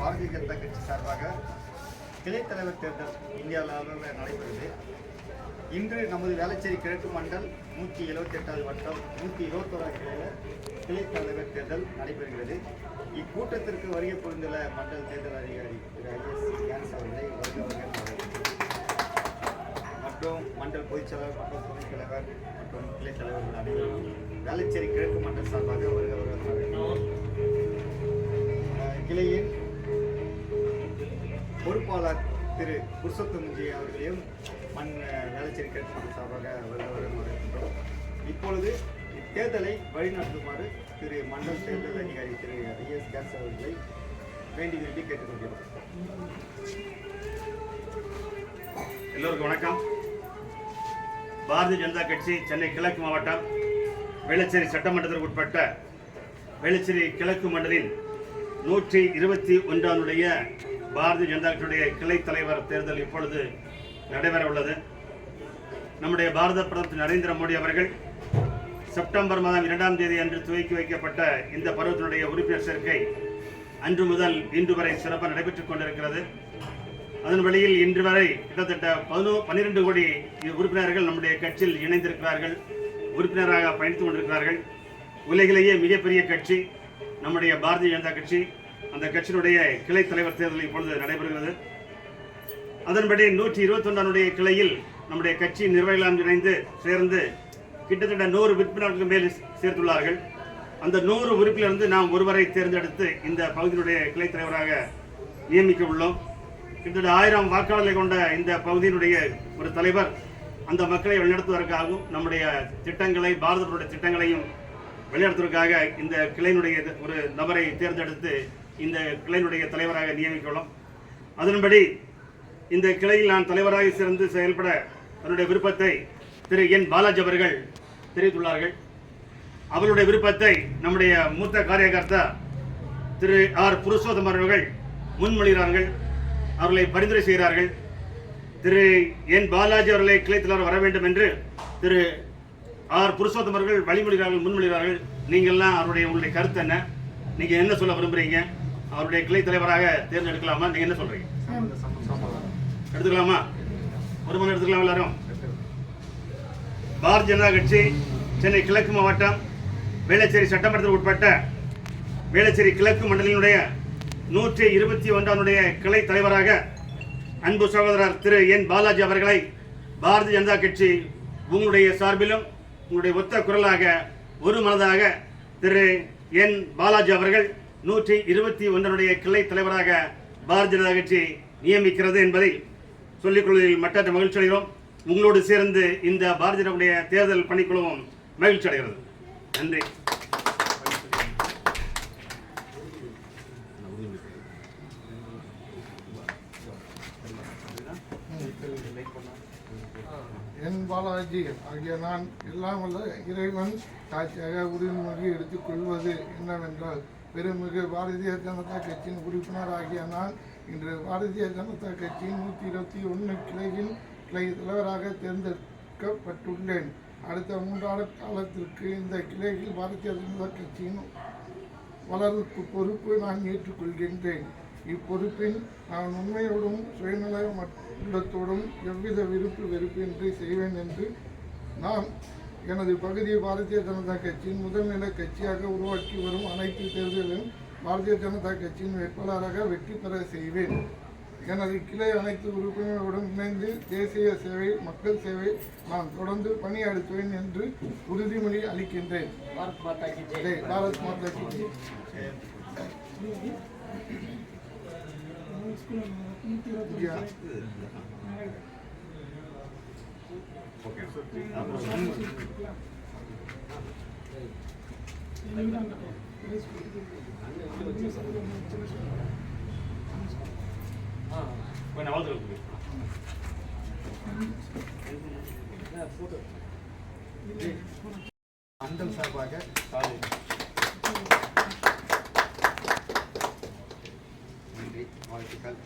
பாரதிய ஜனதா கட்சி சார்பாக கிளை தலைவர் தேர்தல் இந்தியாவில் நடைபெறுது. இன்று நமது வேளச்சேரி கிழக்கு மண்டல் நூற்றி எழுபத்தி எட்டாவது வட்டம் நூற்றி இருபத்தோராவது கிளையில் கிளை தலைவர் தேர்தல் நடைபெறுகிறது. இக்கூட்டத்திற்கு வருகை புரிந்துள்ள மண்டல் தேர்தல் அதிகாரி திரு ஐஎஸ் கேன்ஸ் அவர்களை மற்றும் மண்டல் பொதுச் மற்றும் துணைத் தலைவர் மற்றும் கிளை தலைவர்கள் அனைவரும் வேளச்சேரி கிழக்கு மண்டல் சார்பாக வருக பொறுப்பாளர் திரு புருஷோத்தம்ஜி அவர்களையும் மண் வேளச்சேரி கிழக்கு சார்பாக வருக இப்பொழுது இத்தேர்தலை வழிநடத்துமாறு திரு மண்டல் தேர்தல் அதிகாரி திரு ஐஎஸ் கேஸ் அவர்களை வேண்டி வேண்டி கேட்டுக்கொள்கிறோம். எல்லோருக்கும் வணக்கம். பாரதிய ஜனதா கட்சி சென்னை கிழக்கு மாவட்டம் வேளச்சேரி சட்டமன்றத்திற்கு உட்பட்ட வேளச்சேரி கிழக்கு மண்டலின் நூற்றி இருபத்தி ஒன்றானுடைய பாரதிய ஜனதா கட்சியுடைய கிளை தலைவர் தேர்தல் இப்பொழுது நடைபெற உள்ளது நம்முடைய பாரத பிரதமர் நரேந்திர மோடி அவர்கள் செப்டம்பர் மாதம் இரண்டாம் தேதி அன்று துவக்கி வைக்கப்பட்ட இந்த பருவத்தினுடைய உறுப்பினர் சேர்க்கை அன்று முதல் இன்று வரை சிறப்பாக நடைபெற்றுக் கொண்டிருக்கிறது. அதன் வழியில் இன்று வரை கிட்டத்தட்ட பதினோ பன்னிரெண்டு கோடி உறுப்பினர்கள் நம்முடைய கட்சியில் இணைந்திருக்கிறார்கள். உறுப்பினராக பயணித்துக் கொண்டிருக்கிறார்கள். உலகிலேயே மிகப்பெரிய கட்சி நம்முடைய பாரதிய ஜனதா கட்சி. அந்த கட்சியினுடைய கிளை தலைவர் தேர்தல் இப்பொழுது நடைபெறுகிறது. அதன்படி நூற்றி இருபத்தொன்றானுடைய கிளையில் நம்முடைய கட்சி நிர்வாகிகளாம் இணைந்து சேர்ந்து கிட்டத்தட்ட நூறு உறுப்பினர்களுக்கு மேல் சேர்த்துள்ளார்கள். அந்த நூறு உறுப்பிலிருந்து நாம் ஒருவரை தேர்ந்தெடுத்து இந்த பகுதியினுடைய கிளை தலைவராக நியமிக்க உள்ளோம். கிட்டத்தட்ட ஆயிரம் வாக்காளர்களை கொண்ட இந்த பகுதியினுடைய ஒரு தலைவர் அந்த மக்களை வழிநடத்துவதற்காகவும் நம்முடைய திட்டங்களை பாரதனுடைய திட்டங்களையும் வழிநடத்துவதற்காக இந்த கிளையினுடைய ஒரு நபரை தேர்ந்தெடுத்து இந்த கிளையினுடைய தலைவராக நியமிக்கலாம் அதன்படி இந்த கிளையில் நான் தலைவராக சிறந்து செயல்பட தன்னுடைய விருப்பத்தை திரு என் பாலாஜி அவர்கள் தெரிவித்துள்ளார்கள். அவருடைய விருப்பத்தை நம்முடைய மூத்த காரியகர்த்தா திரு ஆர் புருஷோத்தம் அவர்கள் முன்மொழிகிறார்கள். அவர்களை பரிந்துரை செய்கிறார்கள். திரு என் பாலாஜி அவர்களை கிளை தலைவர் வர வேண்டும் என்று திரு ஆர் புருஷோத்தம் அவர்கள் வழிமொழிகிறார்கள் முன்மொழிகிறார்கள். நீங்கள்லாம் அவருடைய உங்களுடைய கருத்து என்ன? நீங்கள் என்ன சொல்ல விரும்புறீங்க? அவருடைய கிளை தலைவராக தேர்ந்தெடுக்கலாமா? நீங்க என்ன சொல்றீங்க? எடுத்துக்கலாமா? ஒரு மணி எடுத்துக்கலாம் எல்லாரும். பாரதிய ஜனதா கட்சி சென்னை கிழக்கு மாவட்டம் வேளச்சேரி சட்டமன்றத்தில் உட்பட்ட வேளச்சேரி கிழக்கு மண்டலினுடைய நூற்றி இருபத்தி ஒன்றானுடைய கிளை தலைவராக அன்பு சகோதரர் திரு என் பாலாஜி அவர்களை பாரதிய ஜனதா கட்சி உங்களுடைய சார்பிலும் உங்களுடைய ஒத்த குரலாக ஒரு மனதாக திரு என் பாலாஜி அவர்கள் நூற்றி இருபத்தி ஒன்றனுடைய கிளை தலைவராக பாரதிய ஜனதா கட்சி நியமிக்கிறது என்பதை சொல்லிக் கொள்வதில் மற்ற மகிழ்ச்சி அடைகிறோம். உங்களோடு சேர்ந்து இந்த பாரதிய ஜனதாவுடைய தேர்தல் பணிக்குழுவும் மகிழ்ச்சி அடைகிறது. நன்றி. என் பாலாஜி ஆகிய நான் எல்லாம் வல்ல இறைவன் காட்சியாக உறுதிமொழி எடுத்துக் கொள்வது என்னவென்றால் பெருமிகு பாரதிய ஜனதா கட்சியின் உறுப்பினர் ஆகிய நான் இன்று பாரதிய ஜனதா கட்சியின் நூற்றி இருபத்தி ஒன்று கிளையின் கிளை தலைவராக தேர்ந்தெடுக்கப்பட்டுள்ளேன். அடுத்த மூன்றாண்டு காலத்திற்கு இந்த கிளையில் பாரதிய ஜனதா கட்சியின் வளர்ப்பு பொறுப்பு நான் ஏற்றுக்கொள்கின்றேன். இப்பொறுப்பில் நான் உண்மையோடும் சுயநல உள்ளத்தோடும் எவ்வித விருப்பு வெறுப்பின்றி செய்வேன் என்று நான் எனது பகுதியை பாரதிய ஜனதா கட்சியின் முதல்நிலை கட்சியாக உருவாக்கி வரும் அனைத்து தேர்தலிலும் பாரதிய ஜனதா கட்சியின் வேட்பாளராக வெற்றி பெற செய்வேன். எனது கிளை அனைத்து உறுப்பினர்களுடன் இணைந்து தேசிய சேவை மக்கள் சேவை நான் தொடர்ந்து பணியாற்றுவேன் என்று உறுதிமொழி அளிக்கின்றேன். பாரத் மாதா கி கொஞ்சம் வாழ்த்துக்கள் மண்டல் சார்பாக சாலை நன்றி வாழ்த்துக்கள்